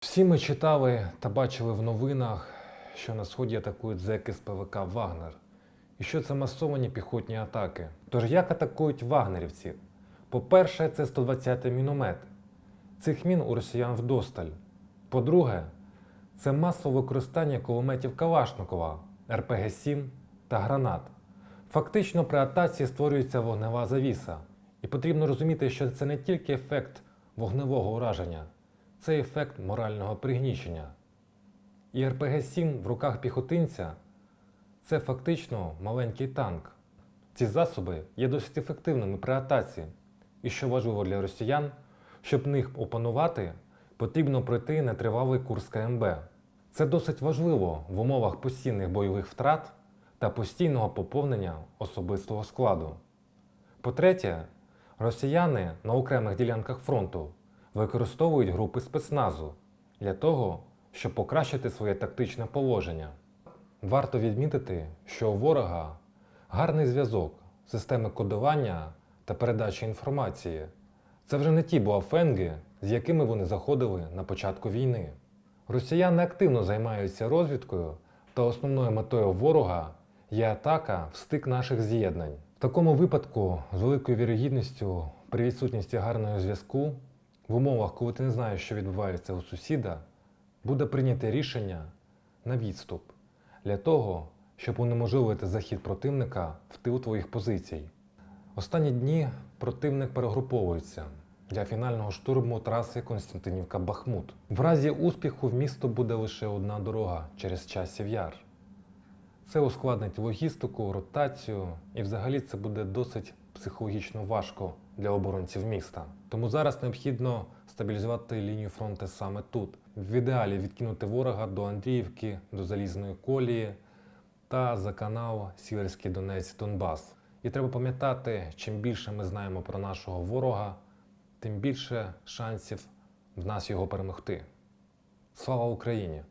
Всі ми читали та бачили в новинах, що на сході атакують зеки з ПВК Вагнер. І що це масовані піхотні атаки. Тож як атакують вагнерівці? По-перше, це 120-й міномет. Цих мін у росіян вдосталь. По-друге, це масове використання кулеметів Калашникова, РПГ-7 та гранат. Фактично при атаці створюється вогнева завіса. І потрібно розуміти, що це не тільки ефект вогневого ураження, це ефект морального пригнічення. І РПГ-7 в руках піхотинця це фактично маленький танк. Ці засоби є досить ефективними при атаці. І що важливо для росіян, щоб них опанувати, потрібно пройти нетривалий курс КМБ. Це досить важливо в умовах постійних бойових втрат та постійного поповнення особистого складу. По-третє, росіяни на окремих ділянках фронту використовують групи спецназу для того, щоб покращити своє тактичне положення. Варто відмітити, що у ворога гарний зв'язок, системи кодування та передачі інформації. Це вже не ті буафенги, з якими вони заходили на початку війни. Росіяни активно займаються розвідкою, та основною метою ворога є атака в стик наших з'єднань. В такому випадку, з великою вірогідністю, при відсутності гарного зв'язку, в умовах, коли ти не знаєш, що відбувається у сусіда, буде прийняте рішення на відступ для того, щоб унеможливити захід противника в тил твоїх позицій. Останні дні противник перегруповується для фінального штурму траси Константинівка-Бахмут. В разі успіху в місто буде лише одна дорога через часів яр. Це ускладнить логістику, ротацію і взагалі це буде досить психологічно важко для оборонців міста. Тому зараз необхідно стабілізувати лінію фронту саме тут. В ідеалі відкинути ворога до Андріївки, до Залізної колії та за канал Сіверський Донець Донбас. І треба пам'ятати, чим більше ми знаємо про нашого ворога, тим більше шансів в нас його перемогти. Слава Україні!